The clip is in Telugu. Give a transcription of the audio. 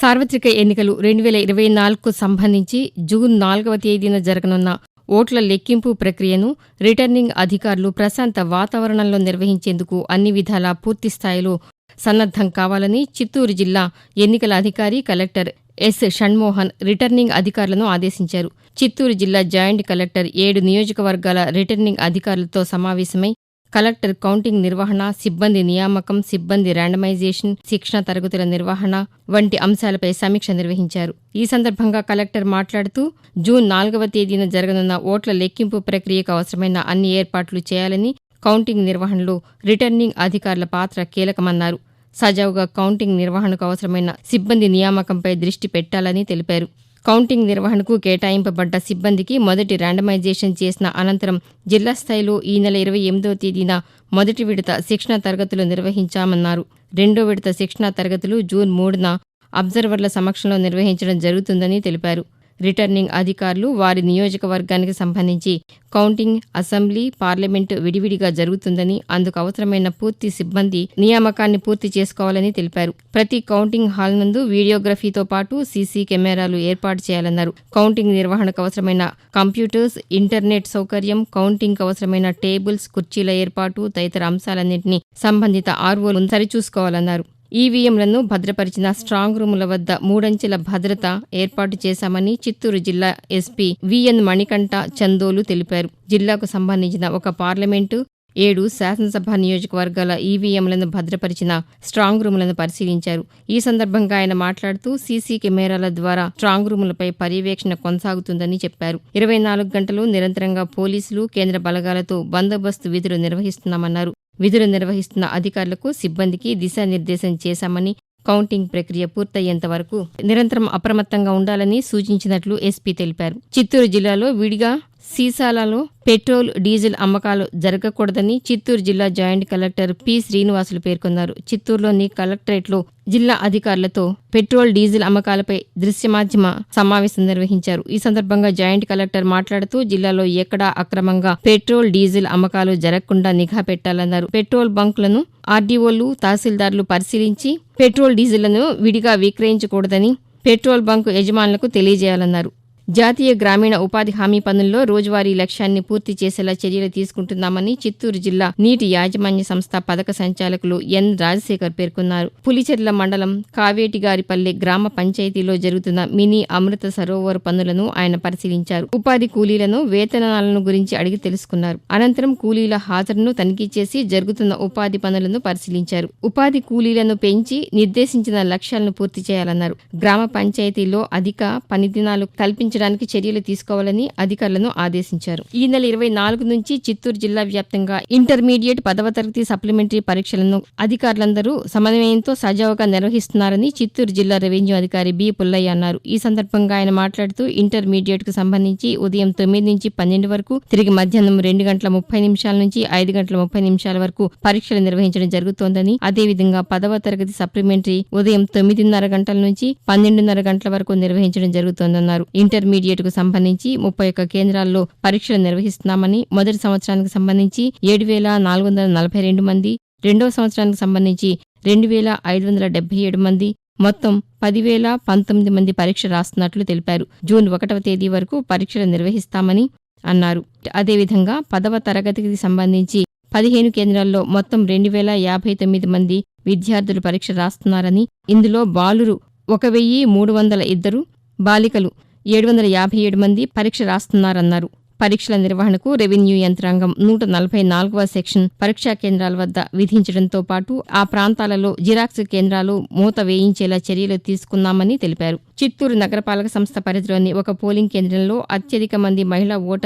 సార్వత్రిక ఎన్నికలు రెండు వేల ఇరవై నాలుగుకు సంబంధించి జూన్ నాలుగవ తేదీన జరగనున్న ఓట్ల లెక్కింపు ప్రక్రియను రిటర్నింగ్ అధికారులు ప్రశాంత వాతావరణంలో నిర్వహించేందుకు అన్ని విధాలా పూర్తిస్థాయిలో సన్నద్దం కావాలని చిత్తూరు జిల్లా ఎన్నికల అధికారి కలెక్టర్ ఎస్ షణ్మోహన్ రిటర్నింగ్ అధికారులను ఆదేశించారు. చిత్తూరు జిల్లా జాయింట్ కలెక్టర్ ఏడు నియోజకవర్గాల రిటర్నింగ్ అధికారులతో సమావేశమై కలెక్టర్ కౌంటింగ్ నిర్వహణ సిబ్బంది నియామకం సిబ్బంది ర్యాండమైజేషన్ శిక్షణ తరగతుల నిర్వహణ వంటి అంశాలపై సమీక్ష నిర్వహించారు. ఈ సందర్భంగా కలెక్టర్ మాట్లాడుతూ జూన్ నాలుగవ తేదీన జరగనున్న ఓట్ల లెక్కింపు ప్రక్రియకు అవసరమైన అన్ని ఏర్పాట్లు చేయాలని కౌంటింగ్ నిర్వహణలో రిటర్నింగ్ అధికారుల పాత్ర కీలకమన్నారు. సజావుగా కౌంటింగ్ నిర్వహణకు అవసరమైన సిబ్బంది నియామకంపై దృష్టి పెట్టాలని తెలిపారు. కౌంటింగ్ నిర్వహణకు కేటాయింపబడ్డ సిబ్బందికి మొదటి ర్యాండమైజేషన్ చేసిన అనంతరం జిల్లా స్థాయిలో ఈ నెల ఇరవై ఎనిమిదవ తేదీన మొదటి విడత శిక్షణ తరగతులు నిర్వహించామన్నారు. రెండో విడత శిక్షణ తరగతులు జూన్ మూడున అబ్జర్వర్ల సమక్షంలో నిర్వహించడం జరుగుతుందని తెలిపారు. రిటర్నింగ్ అధికారులు వారి నియోజకవర్గానికి సంబంధించి కౌంటింగ్ అసెంబ్లీ పార్లమెంటు విడివిడిగా జరుగుతుందని అందుకు అవసరమైన పూర్తి సిబ్బంది నియామకాన్ని పూర్తి చేసుకోవాలని తెలిపారు. ప్రతి కౌంటింగ్ హాల్ నందు వీడియోగ్రఫీతో పాటు సీసీ కెమెరాలు ఏర్పాటు చేయాలన్నారు. కౌంటింగ్ నిర్వహణకు అవసరమైన కంప్యూటర్స్ ఇంటర్నెట్ సౌకర్యం కౌంటింగ్ అవసరమైన టేబుల్స్ కుర్చీల ఏర్పాటు తదితర అంశాలన్నింటినీ సంబంధిత ఆర్వోలు సరిచూసుకోవాలన్నారు. ఈవీఎంలను భద్రపరిచిన స్ట్రాంగ్ రూముల వద్ద మూడంచెల భద్రత ఏర్పాటు చేశామని చిత్తూరు జిల్లా ఎస్పీ విఎన్ మణికంఠ చందోలు తెలిపారు. జిల్లాకు సంబంధించిన ఒక పార్లమెంటు ఏడు శాసనసభ నియోజకవర్గాల ఈవీఎంలను భద్రపరిచిన స్ట్రాంగ్ రూములను పరిశీలించారు. ఈ సందర్భంగా ఆయన మాట్లాడుతూ సీసీ కెమెరాల ద్వారా స్ట్రాంగ్ రూములపై పర్యవేక్షణ కొనసాగుతుందని చెప్పారు. ఇరవై నాలుగు గంటలు నిరంతరంగా పోలీసులు కేంద్ర బలగాలతో బందోబస్తు విధులు నిర్వహిస్తున్నామన్నారు. విధులు నిర్వహిస్తున్న అధికారులకు సిబ్బందికి దిశానిర్దేశం చేశామని కౌంటింగ్ ప్రక్రియ పూర్తయ్యేంత వరకు నిరంతరం అప్రమత్తంగా ఉండాలని సూచించినట్లు ఎస్పీ తెలిపారు. చిత్తూరు జిల్లాలో విడిగా సీసాలలో పెట్రోల్ డీజిల్ అమ్మకాలు జరగకూడదని చిత్తూరు జిల్లా జాయింట్ కలెక్టర్ పి శ్రీనివాసులు పేర్కొన్నారు. చిత్తూరులోని కలెక్టరేట్లో జిల్లా అధికారులతో పెట్రోల్ డీజిల్ అమ్మకాలపై దృశ్యమాధ్యమ సమావేశం నిర్వహించారు. ఈ సందర్భంగా జాయింట్ కలెక్టర్ మాట్లాడుతూ జిల్లాలో ఎక్కడా అక్రమంగా పెట్రోల్ డీజిల్ అమ్మకాలు జరగకుండా నిఘా పెట్టాలన్నారు. పెట్రోల్ బంకులను ఆర్డీఓలు తహసీల్దార్లు పరిశీలించి పెట్రోల్ డీజిల్లను విడిగా విక్రయించకూడదని పెట్రోల్ బంకు యజమానులకు తెలియజేయాలన్నారు. జాతీయ గ్రామీణ ఉపాధి హామీ పనుల్లో రోజువారీ లక్ష్యాన్ని పూర్తి చేసేలా చర్యలు తీసుకుంటున్నామని చిత్తూరు జిల్లా నీటి యాజమాన్య సంస్థ పథక సంచాలకులు ఎన్ రాజశేఖర్ పేర్కొన్నారు. పులిచెర్ల మండలం కావేటిగారిపల్లె గ్రామ పంచాయతీలో జరుగుతున్న మినీ అమృత సరోవర్ పనులను ఆయన పరిశీలించారు. ఉపాధి కూలీలను వేతనాలను గురించి అడిగి తెలుసుకున్నారు. అనంతరం కూలీల హాజరును తనిఖీ చేసి జరుగుతున్న ఉపాధి పనులను పరిశీలించారు. ఉపాధి కూలీలను పెంచి నిర్దేశించిన లక్ష్యాలను పూర్తి చేయాలన్నారు. గ్రామ పంచాయతీలో అధిక పనిదినాలు కల్పించ కల్పించడానికి చర్యలు తీసుకోవాలని అధికారులను ఆదేశించారు. ఈ నెల ఇరవై నాలుగు నుంచి చిత్తూరు జిల్లా వ్యాప్తంగా ఇంటర్మీడియట్ పదవ తరగతి సప్లిమెంటరీ పరీక్షలను అధికారులందరూ సమన్వయంతో సజావుగా నిర్వహిస్తున్నారని చిత్తూరు జిల్లా రెవెన్యూ అధికారి బి పుల్లయ్య అన్నారు. ఈ సందర్భంగా ఆయన మాట్లాడుతూ ఇంటర్మీడియట్కు సంబంధించి ఉదయం తొమ్మిది నుంచి పన్నెండు వరకు తిరిగి మధ్యాహ్నం రెండు గంటల ముప్పై నిమిషాల నుంచి ఐదు గంటల ముప్పై నిమిషాల వరకు పరీక్షలు నిర్వహించడం జరుగుతోందని అదేవిధంగా పదవ తరగతి సప్లిమెంటరీ ఉదయం తొమ్మిదిన్నర గంటల నుంచి పన్నెండున్నర గంటల వరకు నిర్వహించడం జరుగుతోందన్నారు. ఇంటర్ కు సంబంధించి ముప్పై ఒక్క కేంద్రాల్లో పరీక్షలు నిర్వహిస్తున్నామని మొదటి సంవత్సరానికి సంబంధించి ఏడు వేల నాలుగు వందల నలభై రెండు మంది రెండవ సంవత్సరానికి సంబంధించి రెండు వేల ఐదు వందల డెబ్బై ఏడు మంది మొత్తం పదివేల పంతొమ్మిది మంది పరీక్ష రాస్తున్నట్లు తెలిపారు. జూన్ ఒకటవ తేదీ వరకు పరీక్షలు నిర్వహిస్తామని అన్నారు. అదేవిధంగా పదవ తరగతికి సంబంధించి పదిహేను కేంద్రాల్లో మొత్తం రెండు వేల యాభై తొమ్మిది మంది విద్యార్థులు పరీక్ష రాస్తున్నారని ఇందులో బాలురు ఒక వెయ్యి మూడు వందల ఇద్దరు బాలికలు ఏడు వందల యాభై ఏడు మంది పరీక్ష రాస్తున్నారన్నారు. పరీక్షల నిర్వహణకు రెవెన్యూ యంత్రాంగం నూట నలభై నాలుగవ సెక్షన్ పరీక్షా కేంద్రాల వద్ద విధించడంతో పాటు ఆ ప్రాంతాలలో జిరాక్స్ కేంద్రాలు మూత వేయించేలా చర్యలు తీసుకున్నామని తెలిపారు. చిత్తూరు నగరపాలక సంస్థ పరిధిలోని ఒక పోలింగ్ కేంద్రంలో అత్యధిక మంది మహిళా ఓటర్